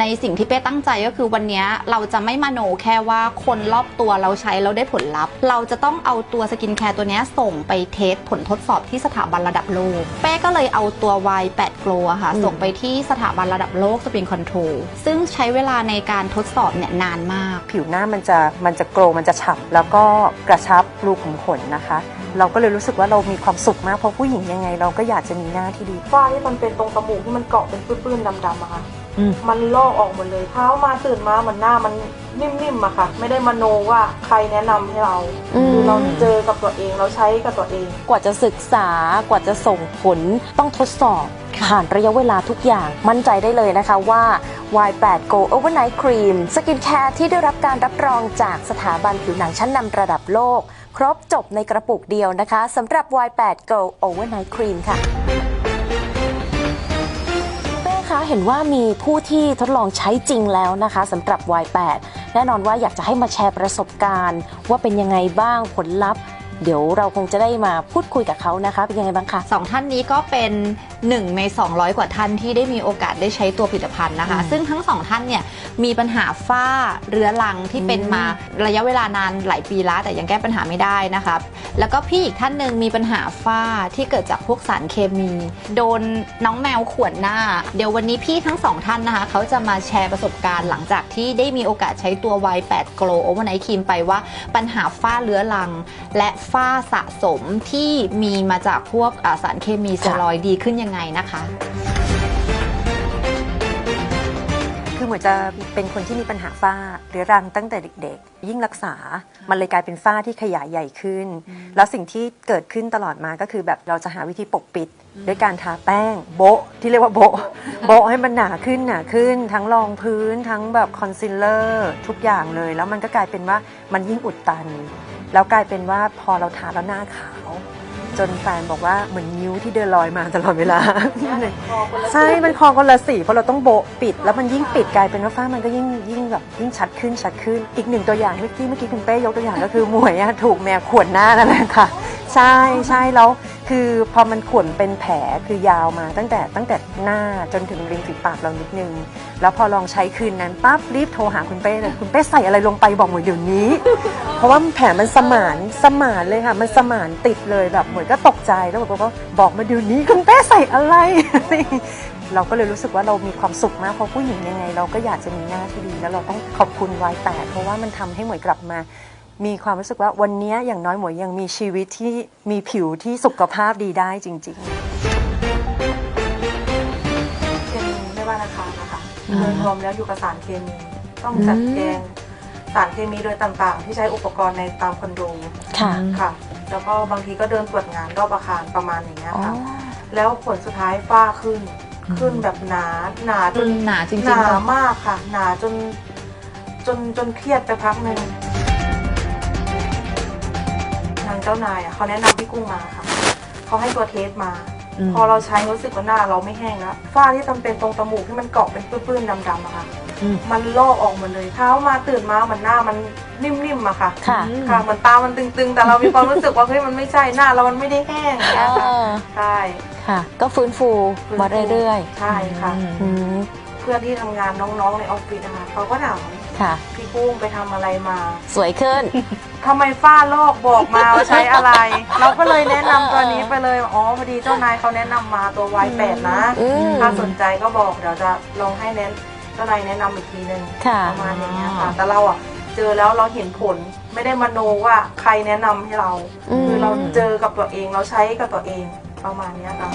ในสิ่งที่เป้ตั้งใจก็คือวันเนี้ยเราจะไม่มาโนแค่ว่าคนรอบตัวเราใช้แล้วได้ผลลัพธ์ เราจะต้องเอาตัวสกินแคร์ตัวเนี้ยส่งไปเทสผลทดสอบที่สถาบันระดับโลก เป้ก็เลยเอาตัว Y8 Glow อะค่ะอืมส่งไปที่สถาบันระดับโลกสปริงคอนโทรลซึ่งใช้เวลาในการทดสอบเนี่ยนานมาก ผิวหน้ามันจะมันจะโกรมันจะฉ่ำแล้วก็กระชับรูขุมขนนะคะ เราก็เลยรู้สึกว่าเรามีความสุขมากเพราะผู้หญิงยังไง เราก็อยากจะมีหน้าที่ดีฝ้าที่มันเป็นตรงจมูกที่มันเกาะเป็นปื้นๆดำๆอะค่ะ อืม มันลอกออกหมดเลยเช้ามาตื่นมามันหน้ามันนิ่มๆอะค่ะ ไม่ได้มโนว่าใครแนะนำให้เรา อืม คือเราเจอกับตัวเองเราใช้กับตัวเอง กว่าจะศึกษากว่าจะส่งผลต้องทดสอบผ่านระยะเวลาทุกอย่างมั่นใจได้เลยนะคะว่า Y8 Go Overnight Cream สกินแคร์ที่ได้รับการรับรองจากสถาบันผิวหนังชั้นนำระดับโลก ครบจบในกระปุกเดียวนะคะสำหรับ Y8 Go Overnight Cream ค่ะ เห็นว่ามีผู้ที่ทดลองใช้จริงแล้วนะคะสำหรับ Y8 แน่นอนว่าอยากจะให้มาแชร์ประสบการณ์ ว่าเป็นยังไงบ้างผลลัพธ์ เดี๋ยวเราคงจะได้มาพูดคุยกับเขานะคะ เป็นยังไงบ้างคะ สองท่านนี้ก็เป็น หนึ่งใน 200 กว่าท่านที่ได้มีโอกาสได้ใช้ตัวผลิตภัณฑ์นะคะอืมซึ่งทั้งสองท่านเนี่ยมีปัญหาฝ้าเรื้อรังที่เป็นมาระยะเวลานานหลายปีแล้วแต่ยังแก้ปัญหาไม่ได้นะคะแล้วก็พี่อีกท่านหนึ่งมีปัญหาฝ้าที่เกิดจากพวกสารเคมี โดนน้องแมวข่วนหน้า เดี๋ยววันนี้พี่ทั้งสองท่านนะคะ เขาจะมาแชร์ประสบการณ์หลังจากที่ได้มีโอกาสใช้ตัว Y8 Glow Overnight Cream ไปว่าปัญหาฝ้าเรื้อรัง และฝ้าสะสมที่มีมาจากพวกอ่าสารเคมีสเตียรอยด์ดีขึ้นยังไงนะคะ คือเหมือนจะเป็นคนที่มีปัญหาฝ้าเรื้อรังตั้งแต่เด็กๆ ยิ่งรักษา มันเลยกลายเป็นฝ้าที่ขยายใหญ่ขึ้น แล้วสิ่งที่เกิดขึ้นตลอดมาก็คือแบบเราจะหาวิธีปกปิด ด้วยการทาแป้ง โบะที่เรียกว่าโบะโบะให้มันหนาขึ้นหนาขึ้น ทั้งรองพื้นทั้งแบบคอนซีลเลอร์ทุกอย่างเลย แล้วมันก็กลายเป็นว่ามันยิ่งอุดตัน แล้วกลายเป็นว่าพอเราทาแล้วหน้าขาว จนแฟนบอกว่าเหมือนนิ้วที่เดินลอยมาตลอดเวลา ใช่มันคอคนละสีเพราะเราต้องโบะปิด แล้วมันยิ่งปิดกลายเป็นว่าฝ้ามันก็ยิ่งยิ่งแบบยิ่งชัดขึ้นชัดขึ้น อีกหนึ่งตัวอย่างเมื่อกี้เมื่อกี้คุณเป้ยกตัวอย่างก็คือหมวยอะถูกแมวข่วนหน้านั่นแหละค่ะ ใช่ใช่แล้วคือพอมันข่วนเป็นแผลคือยาวมาตั้งแต่ตั้งแต่หน้าจนถึงริมฝีปากเรานิดนึง แล้วพอลองใช้คืนนั้นปั๊บรีบโทรหาคุณเป้เลยคุณเป้ใส่อะไรลงไปบอกหมวยเดี๋ยวนี้ เพราะว่าแผลมันสมานสมานเลยค่ะ มันสมานติดเลยแบบหมวยก็ตกใจแล้วบอกว่าบอกมาเดี๋ยวนี้คุณเป้ใส่อะไร เราก็เลยรู้สึกว่าเรามีความสุขมากเพราะผู้หญิงยังไง เราก็อยากจะมีหน้าที่ดีแล้วเราต้องขอบคุณวายแปดเพราะว่ามันทำให้หมวยกลับมา มีความรู้สึกว่าวันนี้อย่างน้อยหมวยยังมีชีวิตที่มีผิวที่สุขภาพดีได้จริงๆเป็นไม่ว่านะคะนะคะโดยรวมแล้วอยู่กับสารเคมีต้องจัดแจงสารเคมีโดยต่างๆ ที่ใช้อุปกรณ์ในตามคอนโดค่ะ ค่ะ แล้วก็บางทีก็เดินตรวจงานรอบอาคารประมาณอย่างเงี้ยอ๋อค่ะ แล้วผลสุดท้ายฝ้าขึ้น ขึ้นแบบหนาหนาจนหนาจริงๆหนาค่ะมากค่ะ หนาจนจนจนเครียดไปพักหนึ่ง จ้านายอะเขาแนะนำพี่กุ้งมาค่ะเขาให้ตัวเทสมาพอเราใช้รู้สึกว่าหน้าเราไม่แห้งแล้วฝ้าที่จำเป็นตรงจมูกที่มันเกาะเป็นปื้นๆดำๆอะค่ะ อืม มันลอกออกหมดเลยเช้ามาตื่นมามันหน้ามันนิ่มๆอะค่ะ ค่ะ ค่ะเหมันตามันตึงๆ แต่เรามีความรู้สึกว่าเฮ้ยมันไม่ใช่หน้าเรามันไม่ได้แห้งอย่างเงี้ยค่ะอ่าใช่ ค่ะ ก็ฟื้นฟู มาเรื่อยใช่ค่ะๆอืมเพื่อนที่ทำงานน้องๆในออฟฟิศนะคะเขาก็ถามค่ะ พี่กุ้งไปทำอะไรมา สวยขึ้น ทำไมฝ้าลอกบอกมาว่าใช้อะไร เราก็เลยแนะนำตัวนี้ไปเลย อ๋อพอดีเจ้านายเขาแนะนำมาตัว Y8 นะ อืม ถ้าสนใจก็บอกเดี๋ยวจะลองให้แนะเจ้านายแนะนำอีกทีหนึ่งค่ะประมาณอย่างเงี้ยค่ะแต่เราอะเจอแล้วเราเห็นผลไม่ได้มโนว่าใครแนะนำให้เรา อืม คือเราเจอกับตัวเองเราใช้กับตัวเองประมาณเนี้ยค่ะ